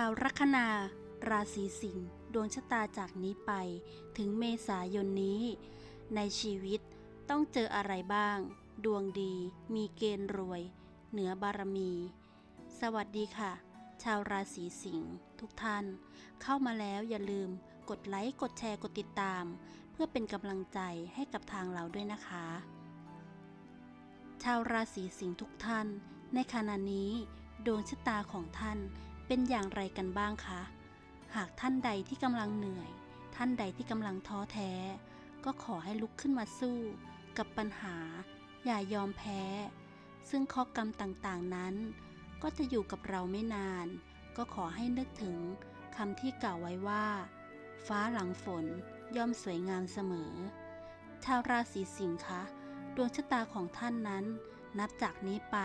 าวลัคนา ราศีสิงห์ดวงชะตาจากนี้ไป ถึงเมษายนนี้ ในชีวิตต้องเจออะไรบ้าง ดวงดี มีเกณฑ์รวย เหนือบารมี สวัสดีค่ะ ชาวราศีสิงห์ทุกท่าน เข้ามาแล้วอย่าลืม กดไลค์กดแชร์กดติดตาม เพื่อเป็นกำลังใจให้กับทางเราด้วยนะคะ ชาวราศีสิงห์ทุกท่าน ในขณะนี้ ดวงชะตาของท่าน เป็นอย่างไรกันบ้างคะ หากท่านใดที่กำลังเหนื่อย ท่านใดที่กำลังท้อแท้ ก็ขอให้ลุกขึ้นมาสู้ กับปัญหา อย่ายอมแพ้ ซึ่งข้อกรรมต่างๆนั้น ก็จะอยู่กับเราไม่นาน ก็ขอให้นึกถึงคำที่กล่าวไว้ว่า ฟ้าหลังฝนย่อมสวยงามเสมอ ชาวราศีสิงห์คะดวงชะตาของท่านนั้น นับจากนี้ไป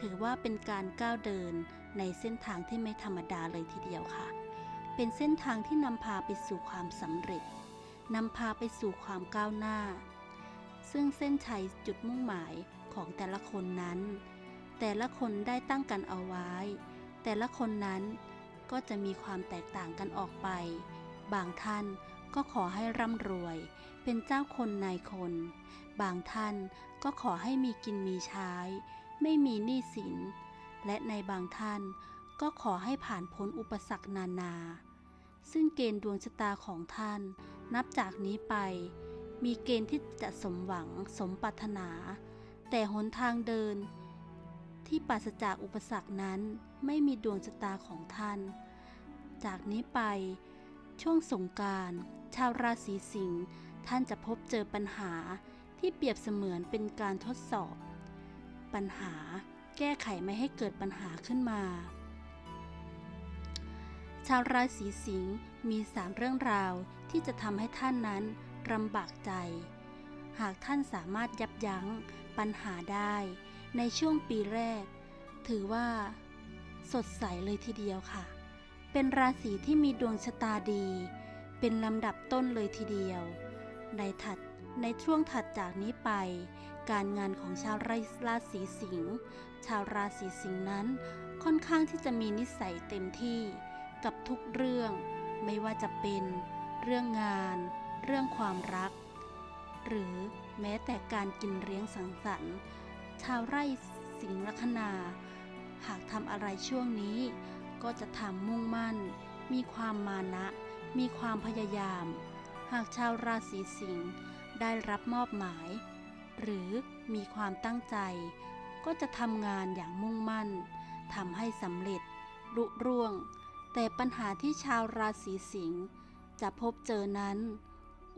ถือว่าเป็นการก้าวเดิน ในเส้นทางที่ไม่ธรรมดาเลยทีเดียวค่ะ เป็นเส้นทางที่นำพาไปสู่ความสำเร็จนำพาไปสู่ความก้าวหน้า ซึ่งเส้นชัยจุดมุ่งหมายของแต่ละคนนั้น แต่ละคนได้ตั้งกันเอาไว้ แต่ละคนนั้นก็จะมีความแตกต่างกันออกไป บางท่านก็ขอให้ร่ำรวย เป็นเจ้าคนนายคน บางท่านก็ขอให้มีกินมีใช้ ไม่มีหนี้สิน และในบางท่านก็ขอให้ผ่านพ้นอุปสรรคนานา ซึ่งเกณฑ์ดวงชะตาของท่านนับจากนี้ไป มีเกณฑ์ที่จะสมหวังสมปรารถนา แต่หนทางเดิน ที่ปราศจากอุปสรรคนั้นไม่มีดวงชะตาของท่าน จากนี้ไป ช่วงสงการชาวราศีสิงห์ท่านจะพบเจอปัญหาที่เปรียบเสมือนเป็นการทดสอบ ปัญหา แก้ไขไม่ให้เกิดปัญหาขึ้นมา ชาวราศีสิงห์มีสามเรื่องราวที่จะทำให้ท่านนั้นลำบากใจ หากท่านสามารถยับยั้งปัญหาได้ ในช่วงปีแรก ถือว่า สดใสเลยทีเดียวค่ะ เป็นราศีที่มีดวงชะตาดี เป็นลำดับต้นเลยทีเดียว ในถัดในช่วงถัดจากนี้ไป การงานของชาวราศีสิงห์ ชาวราศีสิงห์นั้นค่อนข้างที่จะมีนิสัยเต็มที่กับทุกเรื่อง ไม่ว่าจะเป็นเรื่องงาน เรื่องความรัก หรือแม้แต่การกินเลี้ยงสังสรรค์ ชาวไร่สิงห์ลัคนา หากทำอะไรช่วงนี้ ก็จะทำมุ่งมั่น มีความมานะ มีความพยายาม หากชาวราศีสิงห์ได้รับมอบหมาย หรือมีความตั้งใจ ก็จะทำงานอย่างมุ่งมั่นทำให้สำเร็จ รุร่วง แต่ปัญหาที่ชาวราศีสิงห์จะพบเจอนั้น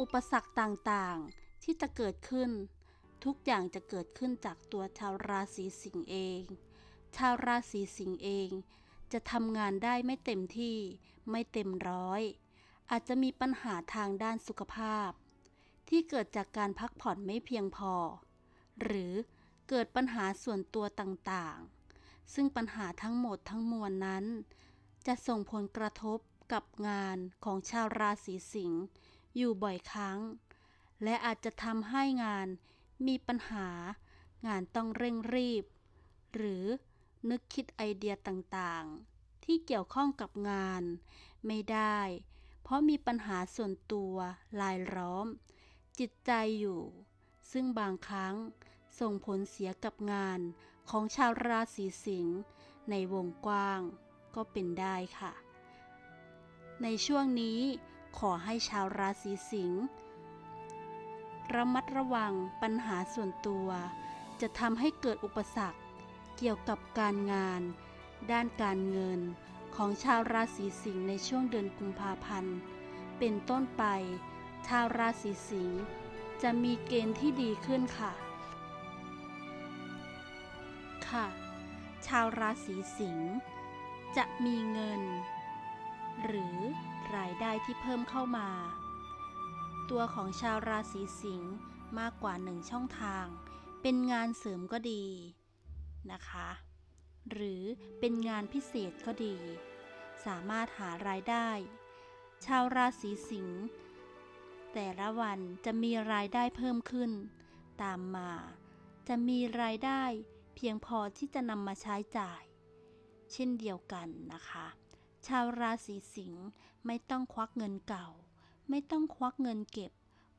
อุปสรรคต่างๆที่จะเกิดขึ้น ทุกอย่างจะเกิดขึ้นจากตัวชาวราศีสิงห์เอง ชาวราศีสิงห์เองจะทำงานได้ไม่เต็มที่ ไม่เต็มร้อย อาจจะมีปัญหาทางด้านสุขภาพ ที่เกิดจากการพักผ่อนไม่เพียงพอ หรือ เกิดปัญหาส่วนตัวต่างๆ ซึ่งปัญหาทั้งหมดทั้งมวลนั้น จะส่งผลกระทบกับงานของชาวราศีสิงห์อยู่บ่อยครั้ง และอาจจะทำให้งานมีปัญหางานต้องเร่งรีบ หรือนึกคิดไอเดียต่างๆ ที่เกี่ยวข้องกับงาน ไม่ได้ เพราะมีปัญหาส่วนตัวลายล้อม จิตใจอยู่ ซึ่งบางครั้ง ส่งผลเสียกับงานของชาวราศีสิงห์ในวงกว้างก็เป็นได้ค่ะ ในช่วงนี้ขอให้ชาวราศีสิงห์ระมัดระวังปัญหาส่วนตัว จะทำให้เกิดอุปสรรคเกี่ยวกับการงาน ด้านการเงินของชาวราศีสิงห์ในช่วงเดือนกุมภาพันธ์ เป็นต้นไป ชาวราศีสิงห์จะมีเกณฑ์ที่ดีขึ้นค่ะ ค่ะ ชาวราศีสิงห์จะมีเงิน หรือรายได้ที่เพิ่มเข้ามา ตัวของชาวราศีสิงห์มากกว่าหนึ่งช่องทาง เป็นงานเสริมก็ดีนะคะ หรือเป็นงานพิเศษก็ดี สามารถหารายได้ ชาวราศีสิงห์แต่ละวันจะมีรายได้เพิ่มขึ้น ตามมา จะมีรายได้ พียงพอที่จะนำมาใช้จ่าย เช่นเดียวกันนะคะ ชาวราศีสิงห์ไม่ต้องควักเงินเก่า ไม่ต้องควักเงินเก็บ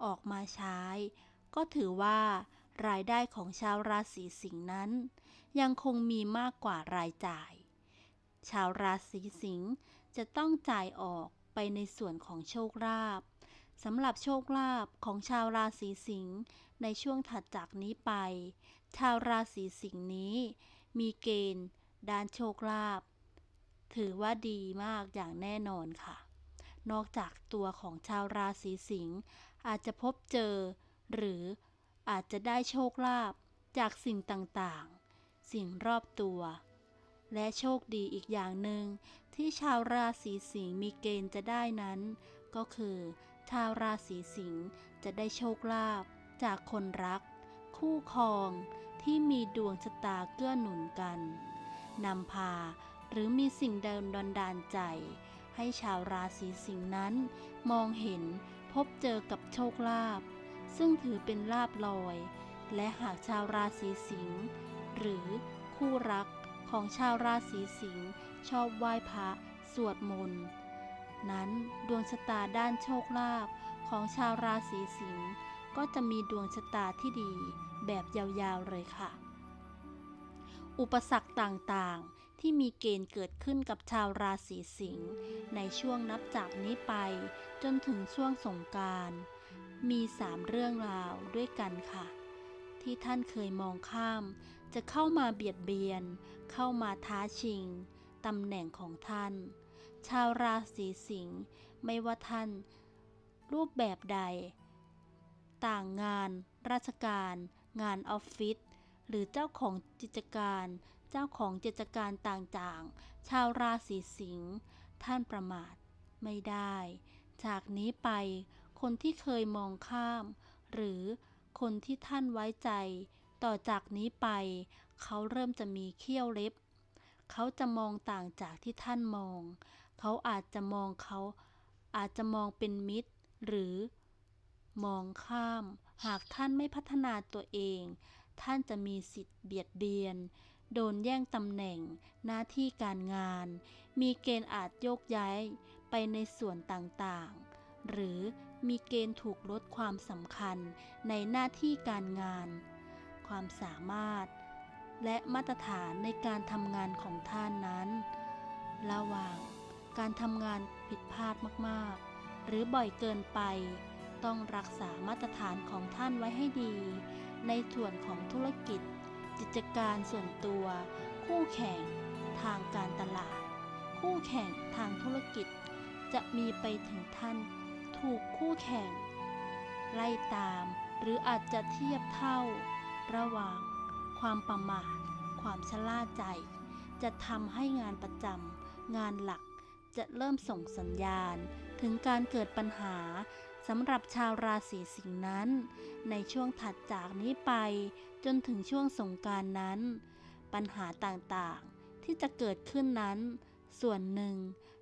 ออกมาใช้ ก็ถือว่ารายได้ของชาวราศีสิงห์นั้น ยังคงมีมากกว่ารายจ่าย ชาวราศีสิงห์จะต้องจ่ายออกไปในส่วนของโชคลาภสำหรับโชคลาภของชาวราศีสิงห์ในช่วงถัดจากนี้ไป ชาวราศีสิงห์นี้ มีเกณฑ์ด้านโชคลาภถือว่าดีมากอย่างแน่นอนค่ะ นอกจากตัวของชาวราศีสิงห์อาจจะพบเจอ หรืออาจจะได้โชคลาภจากสิ่งต่างๆ สิ่งรอบตัว และโชคดีอีกอย่างหนึ่งที่ชาวราศีสิงห์มีเกณฑ์จะได้นั้น ก็คือ ชาวราศีสิงห์จะได้โชคลาภจากคนรัก คู่ครองที่มีดวงชะตาเกื้อหนุนกัน นำพาหรือมีสิ่งเดินดนดาลใจ ให้ชาวราศีสิงห์นั้น มองเห็นพบเจอกับโชคลาภซึ่งถือเป็นลาบลอย และหากชาวราศีสิงห์หรือคู่รักของชาวราศีสิงห์ชอบไหว้พระสวดมนต์นั้นดวงชะตาด้านโชคลาภของชาวราศีสิงห์ก็จะมีดวงชะตาที่ดี แบบยาวๆเลยค่ะ อุปสรรคต่างๆ ที่มีเกณฑ์เกิดขึ้นกับชาวราศีสิงห์ในช่วงนับจากนี้ไป จนถึงช่วงสงการมีสามเรื่องราวด้วยกันค่ะ ที่ท่านเคยมองข้าม จะเข้ามาเบียดเบียน เข้ามาท้าชิงตำแหน่งของท่าน ชาวราศีสิงห์ไม่ว่าท่าน รูปแบบใด ต่างงาน ราชการ งานออฟฟิศหรือเจ้าของกิจการ เจ้าของกิจการต่างๆ ชาวราศีสิงห์ท่านประมาทไม่ได้ จากนี้ไป คนที่เคยมองข้าม หรือคนที่ท่านไว้ใจ ต่อจากนี้ไป เขาเริ่มจะมีเขี้ยวเล็บ เขาจะมองต่างจากที่ท่านมอง เขาอาจจะมองเขา อาจจะมองเป็นมิตร หรือ มองข้าม หากท่านไม่พัฒนาตัวเอง ท่านจะมีสิทธิ์เบียดเบียน โดนแย่งตำแหน่ง หน้าที่การงาน มีเกณฑ์อาจโยกย้ายไปในส่วนต่างๆ หรือมีเกณฑ์ถูกลดความสำคัญในหน้าที่การงาน ความสามารถ และมาตรฐานในการทำงานของท่านนั้น ระหว่างการทำงานผิดพลาดมากๆ หรือบ่อยเกินไป ต้องรักษามาตรฐานของท่านไว้ให้ดี ในส่วนของธุรกิจ กิจการส่วนตัว คู่แข่ง ทางการตลาด คู่แข่งทางธุรกิจ จะมีไปถึงท่าน ถูกคู่แข่ง ไล่ตาม หรืออาจจะเทียบเท่า ระหว่าง ความประมาทความชะล่าใจ จะทำให้งานประจำงานหลักจะเริ่มส่งสัญญาณถึงการเกิดปัญหา สำหรับชาวราศีสิงห์นั้น ในช่วงถัดจากนี้ไป จนถึงช่วงสงการนั้น ปัญหาต่างๆ ที่จะเกิดขึ้นนั้น ส่วนหนึ่ง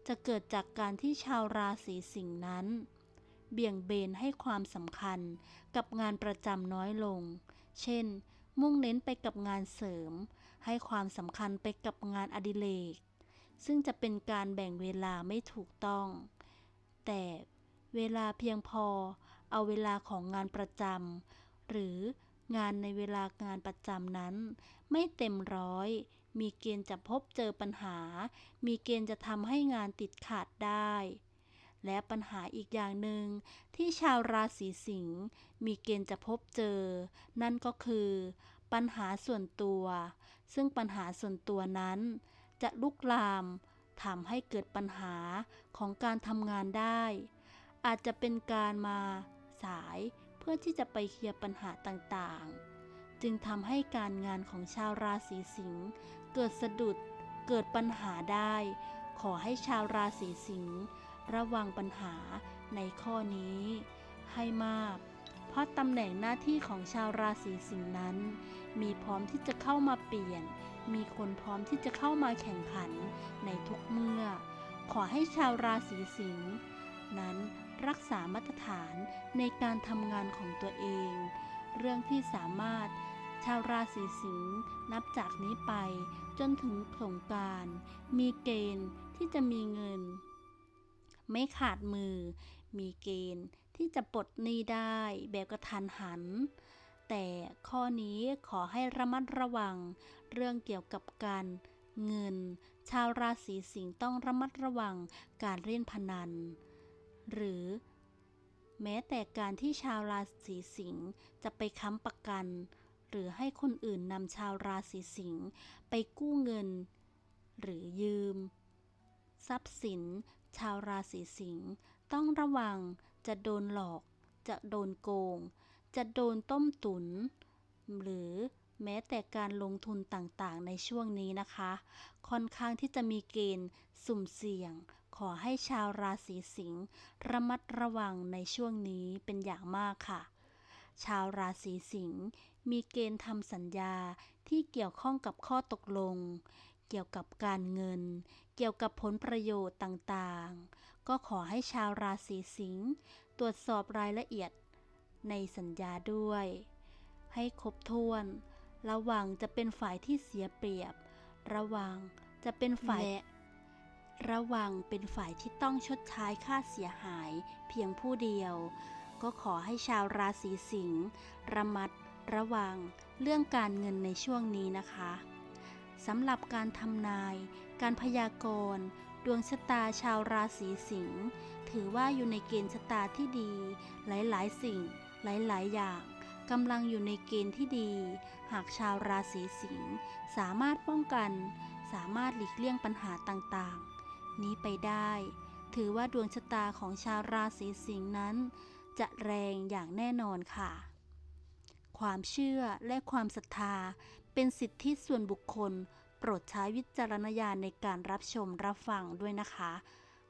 จะเกิดจากการที่ชาวราศีสิงห์นั้น เบี่ยงเบนให้ความสำคัญกับงานประจำน้อยลง เช่น มุ่งเน้นไปกับงานเสริม ให้ความสำคัญไปกับงานอดิเรกซึ่งจะเป็นการแบ่งเวลาไม่ถูกต้อง แต่ เวลาเพียงพอ เอาเวลาของงานประจำหรืองานในเวลางานประจำนั้น ไม่เต็มร้อย มีเกณฑ์จะพบเจอปัญหา มีเกณฑ์จะทำให้งานติดขาดได้ และปัญหาอีกอย่างหนึ่งที่ชาวราศีสิงห์มีเกณฑ์จะพบเจอ นั่นก็คือ ปัญหาส่วนตัว ซึ่งปัญหาส่วนตัวนั้น จะลุกลามทำให้เกิดปัญหาของการทำงานได้ อาจจะเป็นการมาสายเพื่อที่จะไปเคลียร์ปัญหาต่างๆ จึงทำให้การงานของชาวราศีสิงห์เกิดสะดุดเกิดปัญหาได้ ขอให้ชาวราศีสิงห์ระวังปัญหาในข้อนี้ ให้มาก เพราะตำแหน่งหน้าที่ของชาวราศีสิงห์นั้น มีพร้อมที่จะเข้ามาเปลี่ยน มีคนพร้อมที่จะเข้ามาแข่งขันในทุกเมื่อ ขอให้ชาวราศีสิงห์นั้น รักษามาตรฐานในการทำงานของตัวเอง เรื่องที่สามารถชาวราศีสิงห์นับจากนี้ไปจนถึงสงการมีเกณฑ์ที่ที่จะมีเงิน ไม่ขาดมือ มีเกณฑ์ที่จะปลดหนี้ได้แบบกระทันหัน แต่ข้อนี้ขอให้ระมัดระวัง เรื่องเกี่ยวกับการเงิน ชาวราศีสิงห์ต้องระมัดระวังการเล่นพนัน หรือ แม้แต่การที่ชาวราศีสิงห์จะไปค้ำประกัน หรือให้คนอื่นนำชาวราศีสิงห์ไปกู้เงิน หรือยืม ทรัพย์สิน ชาวราศีสิงห์ต้องระวังจะโดนหลอก จะโดนโกง จะโดนต้มตุน หรือ แม้แต่การลงทุนต่างๆ ในช่วงนี้นะคะ ค่อนข้างที่จะมีเกณฑ์สุ่มเสี่ยง ขอให้ชาวราศีสิงห์ระมัดระวังในช่วงนี้เป็นอย่างมากค่ะ ชาวราศีสิงห์มีเกณฑ์ทำสัญญาที่เกี่ยวข้องกับข้อตกลง เกี่ยวกับการเงิน เกี่ยวกับผลประโยชน์ต่างๆ ก็ขอให้ชาวราศีสิงห์ตรวจสอบรายละเอียดในสัญญาด้วย ให้ครบถ้วน ระวังจะเป็นฝ่ายที่เสียเปรียบ ระวังจะเป็นฝ่ายและระวังเป็นฝ่ายที่ต้องชดใช้ค่าเสียหายเพียงผู้เดียว ก็ขอให้ชาวราศีสิงห์ระมัดระวังเรื่องการเงินในช่วงนี้นะคะสำหรับการทำนาย การพยากรณ์ดวงชะตาชาวราศีสิงห์ถือว่าอยู่ในเกณฑ์ชะตาที่ดี หลายๆ สิ่งหลาย ๆ อย่าง กำลังอยู่ในเกณฑ์ที่ดี หากชาวราศีสิงห์สามารถป้องกัน สามารถหลีกเลี่ยงปัญหาต่างๆ นี้ไปได้ ถือว่าดวงชะตาของชาวราศีสิงห์นั้น จะแรงอย่างแน่นอนค่ะ ความเชื่อและความศรัทธาเป็นสิทธิส่วนบุคคล โปรดใช้วิจารณญาณในการรับชมรับฟังด้วยนะคะ